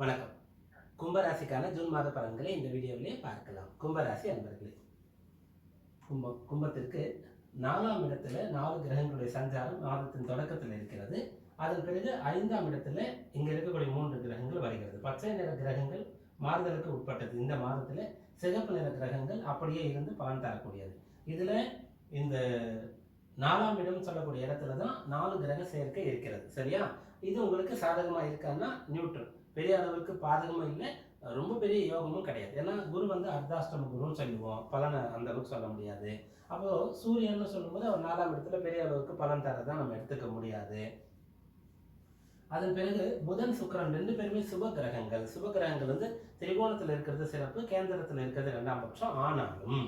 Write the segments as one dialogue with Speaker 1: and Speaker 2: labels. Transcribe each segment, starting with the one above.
Speaker 1: வணக்கம். கும்பராசிக்கான ஜூன் மாத பலன்களை இந்த வீடியோவிலே பார்க்கலாம். கும்பராசி அன்பர்களே கும்பம் கும்பத்திற்கு நாலாம் இடத்துல நாலு கிரகங்களுடைய சஞ்சாரம் மாதத்தின் தொடக்கத்தில் இருக்கிறது. அதன் பிறகு ஐந்தாம் இடத்துல இங்கே இருக்கக்கூடிய மூன்று கிரகங்கள் வருகிறது. பச்சை நிற கிரகங்கள் மாறுதலுக்கு உட்பட்டது. இந்த மாதத்தில் சிகப்பு நிற கிரகங்கள் அப்படியே இருந்து பலன் தரக்கூடியது. இதில் இந்த நாலாம் இடம் சொல்லக்கூடிய இடத்துல தான் நாலு கிரக சேர்க்கை இருக்கிறது. சரியா? இது உங்களுக்கு சாதகமாக இருக்கான்னா நியூட்ரல் பெரிய அளவுக்கு பாதகமும் இல்லை ரொம்ப பெரிய யோகமும் கிடையாது. ஏன்னா குரு வந்து அர்த்தாஷ்டம குருன்னு சொல்லுவோம். பலனை அந்த அளவுக்கு சொல்ல முடியாது. அப்போ சூரியன் சொல்லும்போது அவர் நாலாம் இடத்துல பெரிய அளவுக்கு பலன் தரதான் நம்ம எடுத்துக்க முடியாது. அதன் பிறகு புதன் சுக்கிரன் ரெண்டு பேருமே சுப கிரகங்கள். சுப கிரகங்கள் வந்து திரிகோணத்தில் இருக்கிறது சிறப்பு கேந்திரத்தில் இருக்கிறது ரெண்டாம் பட்சம். ஆனாலும்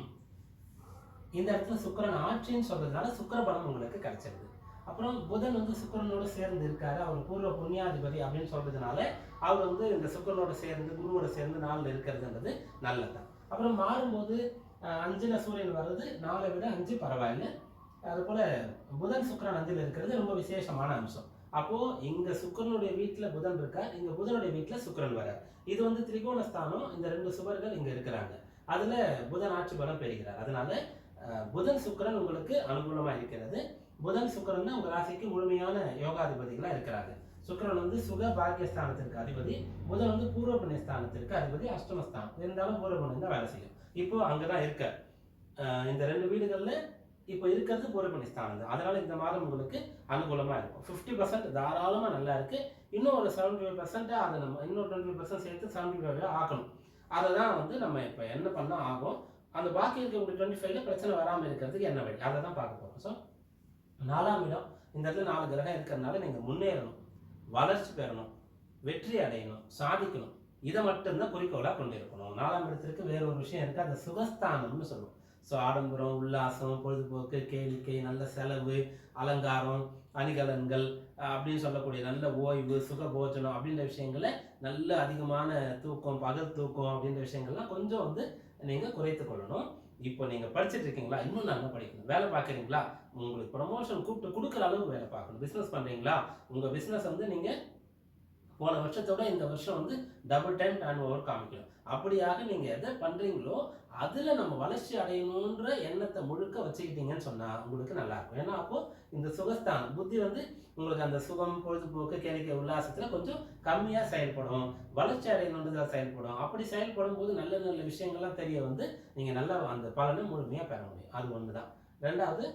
Speaker 1: இந்த இடத்துல சுக்கிரன் ஆட்சின்னு சொல்றதுனால சுக்கர பலம் உங்களுக்கு கிடைச்சிருது. அப்புறம் புதன் வந்து சுக்கிரனோட சேர்ந்து இருக்காரு. அவர் பூர்வ புண்ணியாதிபதி அப்படின்னு சொல்றதுனால அவர் வந்து இந்த சுக்கரனோட சேர்ந்து குருவோட சேர்ந்து நாளில் இருக்கிறதுன்றது நல்லதுதான் அப்புறம் மாறும்போது அஞ்சுல சூரியன் வர்றது நாளை விட அஞ்சு பரவாயில்ல. அது போல புதன் சுக்கரன் அஞ்சில் இருக்கிறது ரொம்ப விசேஷமான அம்சம். அப்போ இங்க சுக்கிரனுடைய வீட்டுல புதன் இருக்கார் இங்க புதனுடைய வீட்டுல சுக்கரன் வரார் இது வந்து திரிகோணஸ்தானம் இந்த ரெண்டு சுவர்கள் இங்க இருக்கிறாங்க. அதுல புதன் ஆட்சி பலம் பெறுகிறார். அதனால புதன் சுக்கரன் உங்களுக்கு அனுகூலமா இருக்கிறது. புதன் சுக்கரன் உங்க ராசிக்கு முழுமையான யோகாதிபதிகளா இருக்கிறாங்க. சுக்கிரன் வந்து சுக பாக்கியஸ்தானத்திற்கு அதிபதி. புதன் வந்து பூர்வ புண்ணியஸ்தானத்திற்கு அதிபதி. அஷ்டமஸ்தானம். இருந்தாலும் பூர்வ புண்ணியம் தான் வேலை செய்யும். இப்போ அங்கதான் இருக்க. இந்த ரெண்டு வீடுகள்ல இப்போ இருக்கிறது பூர்வ புண்ணியஸ்தானம் தான். அதனால இந்த மாதம் உங்களுக்கு அனுகூலமா இருக்கும். ஃபிஃப்டி பர்சன்ட் தாராளமா நல்லா இருக்கு. இன்னும் ஒரு செவன்டி ஃபைவ் பர்சன்ட் அதை நம்ம இன்னும் டுவெண்ட்டி பர்சன்ட் சேர்த்து செவன்டி ஃபைவ் ஆக்கணும். அதை தான் வந்து நம்ம இப்போ என்ன பண்ணால் ஆகும்? அந்த பாக்கி இருக்கக்கூடிய டுவெண்ட்டி ஃபைவ்ல பிரச்சனை வராமல் இருக்கிறதுக்கு என்ன வழி? அதை தான் பார்க்க போகிறோம் ஸோ நாலாம் இடம். இந்த இடத்துல நாலு கிரகம் இருக்கிறதுனால நீங்கள் முன்னேறணும். வளர்ச்சி பெறணும். வெற்றி அடையணும். சாதிக்கணும். இதை மட்டும்தான் குறிக்கோளாக கொண்டு இருக்கணும். நாலாம் இடத்திற்கு வேற ஒரு விஷயம் இருக்குது அந்த சுகஸ்தானம்னு சொல்லுவோம். ஸோ ஆடம்பரம் உல்லாசம் பொழுதுபோக்கு கேளிக்கை நல்ல செலவு அலங்காரம் அணிகலன்கள் அப்படின்னு சொல்லக்கூடிய நல்ல ஓய்வு சுக போஜனம் அப்படின்ற விஷயங்களை நல்ல அதிகமான தூக்கம் பகல் தூக்கம் அப்படின்ற விஷயங்கள்லாம் கொஞ்சம் வந்து நீங்கள் குறைத்து கொள்ளணும். இப்போ நீங்கள் படிச்சுட்டு இருக்கீங்களா? இன்னும் நல்லா படிக்கணும்? வேலை பார்க்குறீங்களா? உங்களுக்கு ப்ரொமோஷன் கூப்பிட்டு கொடுக்குற அளவுக்கு வேலை பார்க்கணும். பிஸ்னஸ் பண்ணுறீங்களா உங்கள் பிஸ்னஸ் வந்து நீங்கள் போன வருஷத்தோட இந்த வருஷம் வந்து டபுள் டைம் டர்ன் ஓவர் காமிக்கணும். அப்படியாக நீங்கள் எதை பண்ணுறீங்களோ அதில் நம்ம வளர்ச்சி அடையணுன்ற எண்ணத்தை முழுக்க வச்சுக்கிட்டீங்கன்னு சொன்னால் உங்களுக்கு நல்லாயிருக்கும் ஏன்னா அப்போது இந்த சுகஸ்தானம் புத்தி வந்து உங்களுக்கு அந்த சுகம் பொழுதுபோக்கு கேளிக்கை உல்லாசத்தில் கொஞ்சம் கம்மியாக செயல்படும். வளர்ச்சி அடையணுன்றதாக செயல்படும். அப்படி செயல்படும் போது நல்ல நல்ல விஷயங்கள்லாம் தெரிய வந்து நீங்கள் நல்லா அந்த பலனை முழுமையாக பெற முடியும். அது ஒன்று தான் ரெண்டாவது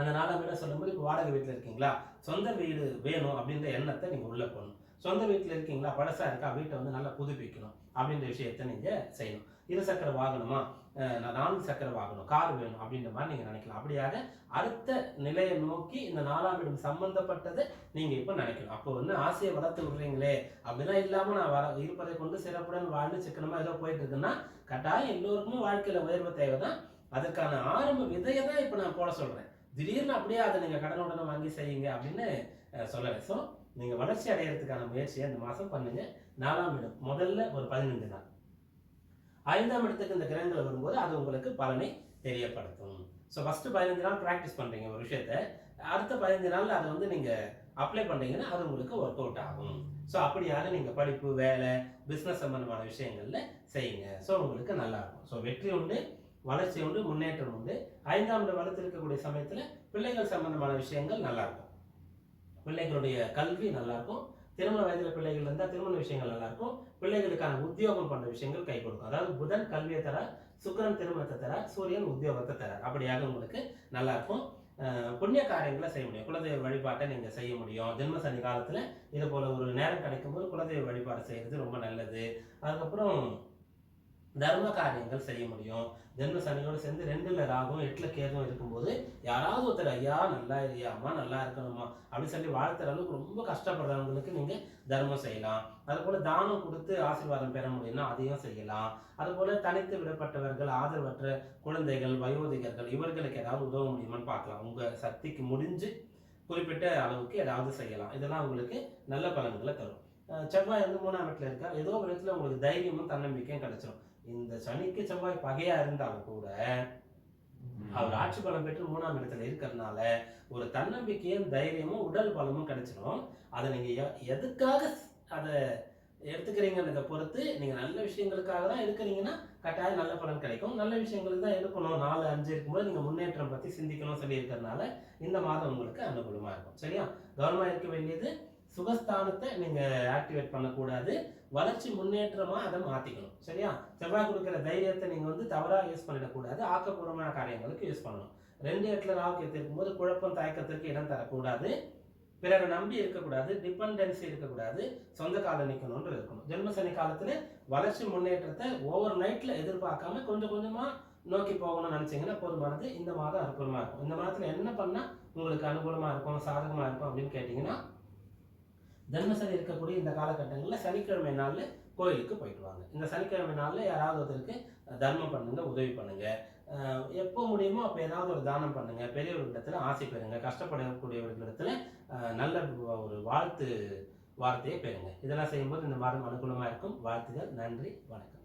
Speaker 1: அந்த நாலாம் வீடை சொல்லும்போது இப்போ வாடகை வீட்டில் இருக்கீங்களா? சொந்த வீடு வேணும் அப்படின்ற எண்ணத்தை நீங்கள் உள்ளே போகணும் சொந்த வீட்டில் இருக்கீங்களா? பழசாக இருக்கா? வீட்டை வந்து நல்லா புதுப்பிக்கணும் அப்படின்ற விஷயத்தை நீங்கள் செய்யணும். இரு சக்கர வாகனமா நான்கு சக்கர வாகனம் கார் வேணும் அப்படின்ற மாதிரி நீங்கள் நினைக்கலாம். அப்படியாக அடுத்த நிலையை நோக்கி இந்த நாலாம் இடம் சம்பந்தப்பட்டதை நீங்கள் இப்போ நினைக்கணும். அப்போ வந்து ஆசையை வளர்த்து விடுறீங்களே. அப்படிலாம் இல்லாமல் நான் வர இருப்பதை கொண்டு சிறப்புடன் வாழ்ந்து சிக்கனமாக ஏதோ போயிட்டு இருக்குன்னா கட்டாயம் எல்லோருக்குமே வாழ்க்கையில் உயர்வு தேவை தான் அதற்கான ஆரம்ப விதையை தான் இப்போ நான் போட சொல்கிறேன் திடீர்னு அப்படியே அதை நீங்கள் கடனுடனே வாங்கி செய்யுங்க அப்படின்னு சொல்லலை. ஸோ நீங்கள் வளர்ச்சி அடையிறதுக்கான முயற்சியை இந்த மாதம் பண்ணுங்க. நாலாம் இடம் முதல்ல ஒரு பதினைந்து நாள். ஐந்தாம் இடத்துக்கு இந்த கிரகங்கள் வரும்போது அது உங்களுக்கு பலனை தெரியப்படுத்தும். ஸோ ஃபஸ்ட்டு பதினஞ்சு நாள் ப்ராக்டிஸ் பண்ணுறீங்க ஒரு விஷயத்த. அடுத்த பதினஞ்சு நாளில் அதை வந்து நீங்கள் அப்ளை பண்ணுறீங்கன்னா அது உங்களுக்கு ஒர்க் அவுட் ஆகும். ஸோ அப்படியாக நீங்கள் படிப்பு வேலை பிஸ்னஸ் சம்பந்தமான விஷயங்களில் செய்யுங்க. ஸோ உங்களுக்கு நல்லாயிருக்கும் ஸோ வெற்றி உண்டு. வளர்ச்சி உண்டு முன்னேற்றம் உண்டு. ஐந்தாம் இடம் வளர்த்து இருக்கக்கூடிய சமயத்தில் பிள்ளைகள் சம்பந்தமான விஷயங்கள் நல்லா இருக்கும் பிள்ளைகளுடைய கல்வி நல்லா இருக்கும் திருமண வயதில் பிள்ளைகள் இருந்தால் திருமண விஷயங்கள் நல்லா இருக்கும் பிள்ளைகளுக்கான உத்தியோகம் போன்ற விஷயங்கள் கை கொடுக்கும். அதாவது புதன் கல்வியை தர சுக்கிரன் திருமணத்தை தர சூரியன் உத்தியோகத்தை தர. அப்படியாக உங்களுக்கு நல்லா இருக்கும் புண்ணிய காரியங்களை செய்ய முடியும். குலதெய்வ வழிபாட்டை நீங்கள் செய்ய முடியும். ஜென்ம சனி காலத்தில் இது போல ஒரு நேரம் கிடைக்கும் போது குலதெய்வ வழிபாடு செய்கிறது ரொம்ப நல்லது. அதுக்கப்புறம் தர்ம காரியங்கள் செய்ய முடியும். ஜென்ம சனியோடு சேர்ந்து ரெண்டுல ராகும் எட்டுல கேதும் இருக்கும்போது யாராவது ஒருத்தர் ஐயா நல்லா இல்லையா அம்மா நல்லா இருக்கணுமா? அப்படின்னு சொல்லி வாழ்த்துற அளவுக்கு ரொம்ப கஷ்டப்படுறவங்களுக்கு நீங்க தர்மம் செய்யலாம். அது போல தானம் கொடுத்து ஆசீர்வாதம் பெற முடியும்னா அதையும் செய்யலாம். அது போல தனித்து விடப்பட்டவர்கள் ஆதரவற்ற குழந்தைகள் வயோதிகர்கள் இவர்களுக்கு ஏதாவது உதவ முடியுமான்னு பார்க்கலாம். உங்க சக்திக்கு முடிஞ்சு குறிப்பிட்ட அளவுக்கு ஏதாவது செய்யலாம். இதெல்லாம் உங்களுக்கு நல்ல பலன்களை தரும். செவ்வாய் வந்து மூணாம் இடத்துல இருக்கா ஏதோ ஒரு உங்களுக்கு தைரியமும் தன்னம்பிக்கையும் கிடைச்சிடும் இந்த சனிக்கு செவ்வாய் பகையா இருந்தாலும் கூட அவர் ஆட்சி பலம் பெற்று மூணாம் இடத்துல இருக்கிறதுனால ஒரு தன்னம்பிக்கையும் தைரியமும் உடல் பலமும் கிடைச்சிடும் அதை நீங்க எதுக்காக அதை எடுத்துக்கிறீங்கன்றதை பொறுத்து நீங்கள் நல்ல விஷயங்களுக்காக தான் எடுக்கிறீங்கன்னா கட்டாயம் நல்ல பலன் கிடைக்கும். நல்ல விஷயங்களுக்கு தான் எடுக்கணும். நாலு அஞ்சு இருக்கும்போது நீங்கள் முன்னேற்றம் பற்றி சிந்திக்கணும் சொல்லி இருக்கிறதுனால இந்த மாதம் உங்களுக்கு அனுகூலமாக இருக்கும். சரியா? கவனமாக இருக்க வேண்டியது சுகஸ்தானத்தை நீங்கள் ஆக்டிவேட் பண்ணக்கூடாது. வளர்ச்சி முன்னேற்றமாக அதை மாற்றிக்கணும் சரியா? செவ்வாய் கொடுக்குற தைரியத்தை நீங்கள் வந்து தவறாக யூஸ் பண்ணிடக்கூடாது. ஆக்கப்பூர்வமான காரியங்களுக்கு யூஸ் பண்ணணும். ரெண்டு இடத்துல ராகு இருக்கும்போது குழப்பம் தயக்கத்திற்கு இடம் தரக்கூடாது. பிறரை நம்பி இருக்கக்கூடாது. டிபெண்டன்சி இருக்கக்கூடாது. சொந்த காலம் நிற்கணும்னு இருக்கணும். ஜென்மசனி காலத்தில் வளர்ச்சி முன்னேற்றத்தை ஓவர் நைட்டில் எதிர்பார்க்காம கொஞ்சம் கொஞ்சமாக நோக்கி போகணும்னு நினச்சிங்கன்னா போதுமானது. இந்த மாதம் அற்புதமாக இருக்கும். இந்த மாதத்தில் என்ன பண்ணால் உங்களுக்கு அனுகூலமாக இருக்கும் சாதகமாக இருக்கும் அப்படின்னு கேட்டிங்கன்னா தர்மசரி இருக்கக்கூடிய இந்த காலகட்டங்களில் சனிக்கிழமை நாளில் கோயிலுக்கு போயிட்டு வாங்க. இந்த சனிக்கிழமை நாளில் யாராவது ஒருத்தருக்கு தர்மம் பண்ணுங்க உதவி பண்ணுங்க. எப்போ முடியுமோ அப்போ ஏதாவது ஒரு தானம் பண்ணுங்க. பெரியவர்களிடத்துல ஆசை பெறுங்க. கஷ்டப்படக்கூடியவர்களிடத்துல நல்ல ஒரு வாழ்த்து வார்த்தையை பெறுங்க. இதெல்லாம் செய்யும்போது இந்த மாதம் அனுகூலமாக இருக்கும். வாழ்த்துகள் நன்றி வணக்கம்.